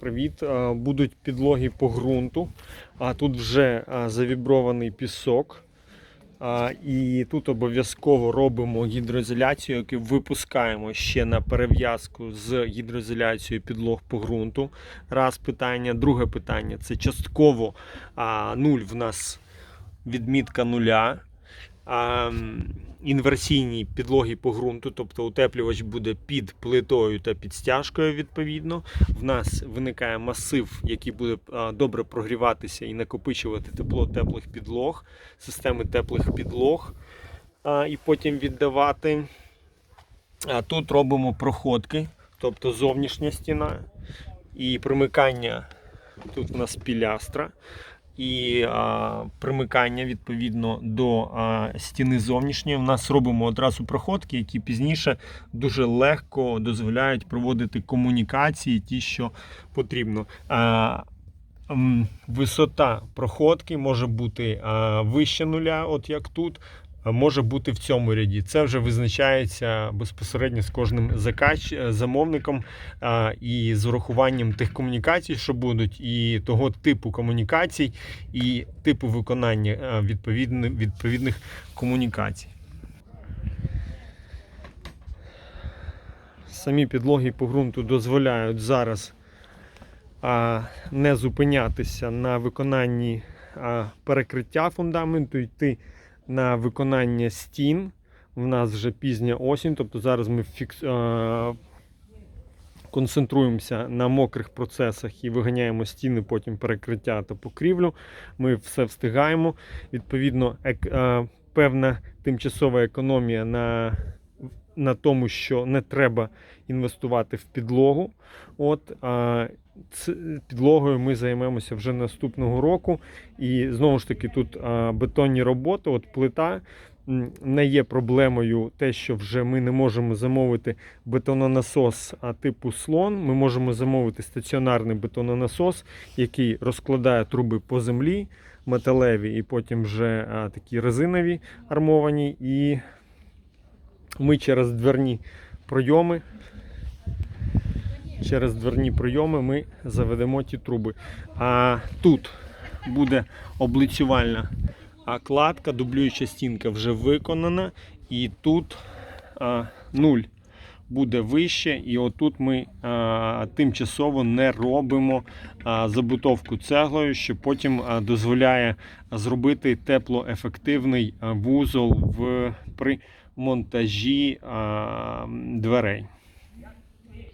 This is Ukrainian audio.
Привіт. Е, Будуть підлоги по ґрунту, а тут вже е, завібрований пісок. І тут обов'язково робимо гідроізоляцію, яку випускаємо ще на перев'язку з гідроізоляцією підлог по ґрунту. Раз питання. Друге питання це частково нуль в нас відмітка нуля. Інверсійні підлоги по ґрунту, тобто утеплювач буде під плитою та під стяжкою, відповідно. В нас виникає масив, який буде добре прогріватися і накопичувати тепло теплих підлог, системи теплих підлог, і потім віддавати. А тут робимо проходки, тобто зовнішня стіна і примикання. Тут у нас пілястра і а, примикання відповідно до а, стіни зовнішньої. У нас робимо одразу проходки, які пізніше дуже легко дозволяють проводити комунікації, ті, що потрібно. А, Висота проходки може бути вище нуля, от як тут. Може бути в цьому ряді. Це вже визначається безпосередньо з кожним закач... замовником а, і з урахуванням тих комунікацій, що будуть, і того типу комунікацій, і типу виконання а, відповідни- відповідних комунікацій. Самі підлоги по ґрунту дозволяють зараз а, не зупинятися на виконанні а, перекриття фундаменту, йти на виконання стін. У нас вже пізня осінь, тобто зараз ми фікс... концентруємося на мокрих процесах і виганяємо стіни, потім перекриття та покрівлю. Ми все встигаємо. Відповідно, ек... певна тимчасова економія на, на тому, що не треба інвестувати в підлогу. От, а, підлогою ми займемося вже наступного року. І знову ж таки, тут бетонні роботи, от плита. Не є проблемою те, що вже ми не можемо замовити бетононасос типу слон. Ми можемо замовити стаціонарний бетононасос, який розкладає труби по землі, металеві, і потім вже такі резинові армовані. І ми через дверні пройоми через дверні прийоми ми заведемо ті труби. А тут буде облицювальна кладка, дублююча стінка вже виконана. І тут а, нуль буде вище. І отут ми а, тимчасово не робимо а, забутовку цеглою, що потім а, дозволяє зробити теплоефективний вузол в, при монтажі а, дверей.